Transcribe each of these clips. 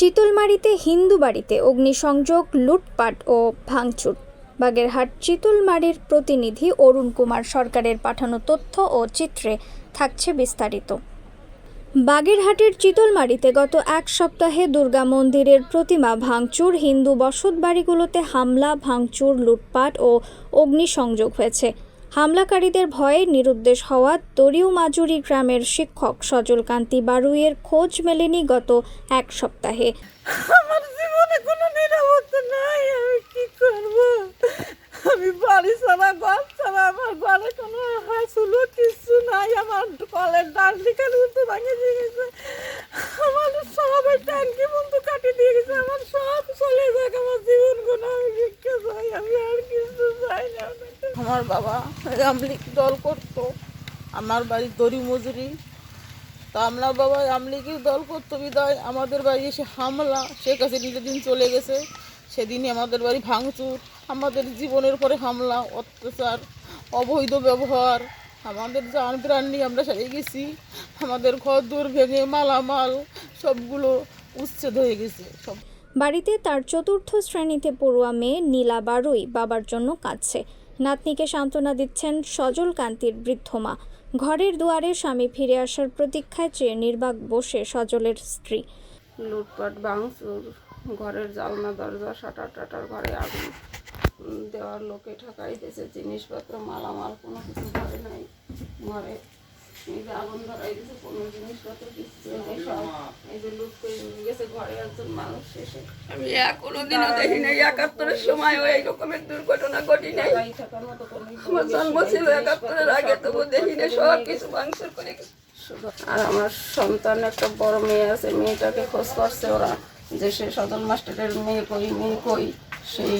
চিতলমারিতে হিন্দু বাড়িতে অগ্নিসংযোগ, লুটপাট ও ভাঙচুর। বাগেরহাট চিতলমারির প্রতিনিধি অরুণ কুমার সরকারের পাঠানো তথ্য ও চিত্রে থাকছে বিস্তারিত। বাগেরহাটের চিতলমারিতে গত এক সপ্তাহে দুর্গা মন্দিরের প্রতিমা ভাঙচুর, হিন্দু বসত বাড়িগুলোতে হামলা, ভাঙচুর, লুটপাট ও অগ্নিসংযোগ হয়েছে। হামলাকারীদের ভয়ে নিরুদ্দেশ হওয়া দরিউ মাজুরি গ্রামের শিক্ষক সজল কান্তি বারুইয়ের খোঁজ মেলেনি গত এক সপ্তাহে। আমার জীবনে কোনো নিরাপত্তা নাই, আমি কি করব? আমি বাড়ি ছাড়া ছাড়া, আমার ঘরে কোনো হাসুলো কিছু নাই, আমার কলের দিয়ে গেছে আমার সব ট্যাঙ্কি বন্ধু কাটি দিয়ে গেছে আমার সব চলে যাক আমার জীবন কোনো আমি ভিক্ষা চাই আমি আর কিছু চাই না আমার বাবা আমলিক দল করতো, আমার বাড়ি দড়ি মজুরি। তা আমরা বাবা আমলিকি দল করতো বিদায়, আমাদের বাড়ি এসে হামলা, শেখ হাসিনা দিন চলে গেছে, সেদিনই আমাদের বাড়ি ভাঙচুর, আমাদের জীবনের পরে হামলা, অত্যাচার, অবৈধ ব্যবহার, আমাদের যান প্রাণ নিয়ে আমরা সেরে গেছি, আমাদের ঘর দূর ভেঙে মালামাল, সবগুলো উচ্ছেদ হয়ে গেছে, সব। বাড়িতে তার চতুর্থ শ্রেণীতে পড়ুয়া মেয়ে নীলা বারুই বাবার জন্য কাঁদছে। নাতনিকে সান্ত্বনা দিচ্ছেন সজল কান্তির বৃদ্ধ মা। ঘরের দুয়ারে স্বামী ফিরে আসার প্রতীক্ষায় চেয়ে নির্বাক বসে সজলের স্ত্রী। লুটপাট, ভাঙচুর, ঘরের জালনা, দরজা সাটার টাটার ঘরে আগুন দেওয়ার লোকে ঠকাই দিয়েছে জিনিসপত্র, মালামাল, কোনো কিছু ঘরে নাই, ঘরে। এই যে আগুন ধরাই দিয়েছে কোনো জিনিসপত্র কিছু নেই সব এই যে লুট করে নিয়ে গেছে ঘরে একজন মানুষ শেষে আমি কোনোদিনও দেখি নাই একাত্তরের সময় এই রকমের দুর্ঘটনা ঘটি নাই। আমার জন্ম ছিল একাত্তরের আগে তবু দেখি নাই সব কিছু ভাঙচুর করে আর আমার সন্তান একটা বড় মেয়ে আছে মেয়েটাকে খোঁজ করছে ওরা যে সে সদল মাস্টারের মেয়ে কই মেয়ে কই? সেই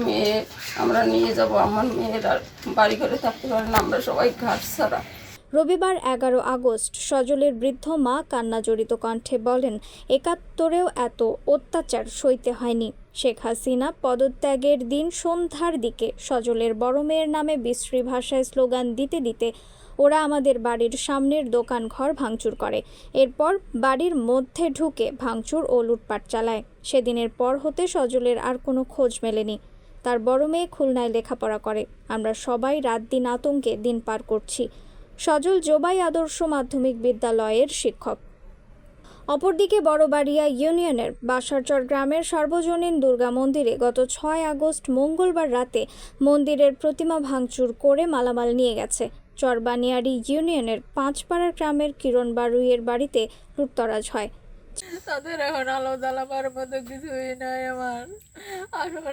মেয়ে আমরা নিয়ে যাব আমার মেয়ের আর বাড়ি ঘরে থাকতে পারে না আমরা সবাই ঘাট ছাড়া। রবিবার এগারো আগস্ট সজলের বৃদ্ধ মা কান্নাজড়িত কণ্ঠে বলেন, একাত্তরেও এত অত্যাচার সইতে হয়নি। শেখ হাসিনা পদত্যাগের দিন সন্ধ্যার দিকে সজলের বড় মেয়ের নামে বিশ্রী ভাষায় স্লোগান দিতে দিতে ওরা আমাদের বাড়ির সামনের দোকান ঘর ভাঙচুর করে। এরপর বাড়ির মধ্যে ঢুকে ভাঙচুর ও লুটপাট চালায়। সেদিনের পর হতে সজলের আর কোনো খোঁজ মেলেনি। তার বড় মেয়ে খুলনায় লেখাপড়া করে। আমরা সবাই রাত দিন আতঙ্কে দিন পার করছি। সজল জোবাই আদর্শ মাধ্যমিক বিদ্যালয়ের শিক্ষক। অপরদিকে বড়বাড়িয়া ইউনিয়নের বাসারচর গ্রামের সার্বজনীন দুর্গা মন্দিরে গত ছয় আগস্ট মঙ্গলবার রাতে মন্দিরের প্রতিমা ভাঙচুর করে মালামাল নিয়ে গেছে। চরবানিয়ারি ইউনিয়নের পাঁচপাড়া গ্রামের কিরণ বারুইয়ের বাড়িতে লুটতরাজ হয়। তাদের এখন আলো জ্বালাবার মতো কিছুই নাই আমার। আসন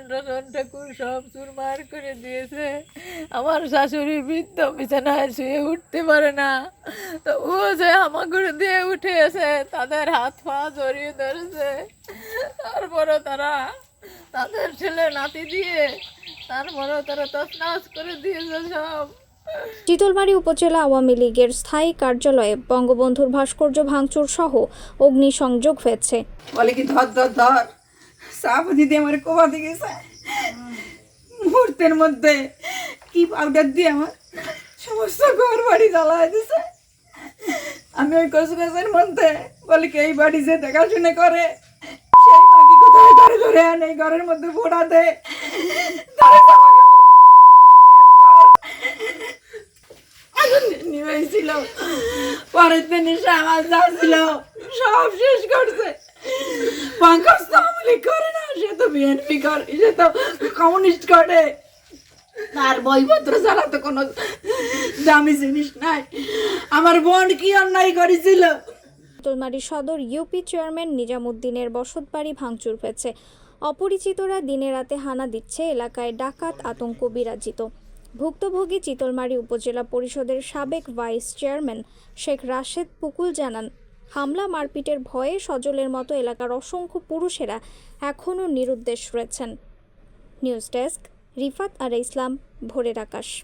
ঠাকুর সব চুরমার করে দিয়েছে। আমার শাশুড়ি বৃদ্ধ বিছানায় শুয়ে উঠতে পারে না। তো ও যে আমাগুলো দিয়ে উঠে এসে তাদের হাত পা জড়িয়ে ধরেছে। তারপরও তারা তাদের ছেলে নাতি দিয়ে তারপরেও তারা তছনাছ করে দিয়েছে সব। চিতলমারী উপজেলা আওয়ামী লীগের স্থায়ী কার্যালয়ে বঙ্গবন্ধুর ভাস্কর্য ভাঙচুর সহ অগ্নিসংযোগ হয়েছে। বলে কি ধর ধর ধর? সাপ দিদি আমার কোবাতে গেছে। মুহূর্তের মধ্যে কি পাউডার দিয়ে আমার সমস্ত ঘর বাড়ি জ্বালায় দিছে। আমি ওই কচু মধ্যে বলে কি, এই বাড়ি যে দেখাশোনা করে, সেই মাকে কোথায়? ধরে ধরে আনে ঘরের মধ্যে ফোড়া দেয় নিয়েছিল পরের দিন এসে আমার যা ছিল সব শেষ করছে। পঙ্কজ তো আমলি করে না, সে তো বিএনপি করে সে তো কমিউনিস্ট তার বইপত্র ছাড়া তো কোনো দামি জিনিস নাই। আমার বোন কি অন্যায় করেছিল? চিতলমারী সদর ইউপি চেয়ারম্যান নিজামুদ্দিনের বসতবাড়ি ভাঙচুর হয়েছে। অপরিচিতরা দিনে রাতে হানা দিচ্ছে এলাকায় ডাকাত আতঙ্ক বিরাজিত। ভুক্তভোগী চিতলমারী উপজেলা পরিষদের সাবেক ভাইস চেয়ারম্যান শেখ রাশেদ পুকুল জানান হামলা, মারপিটের ভয়ে সজলের মতো এলাকার অসংখ্য পুরুষেরা এখনও নিরুদ্দেশ রয়েছেন। নিউজ ডেস্ক, রিফাত আর ইসলাম, ভোরের আকাশ।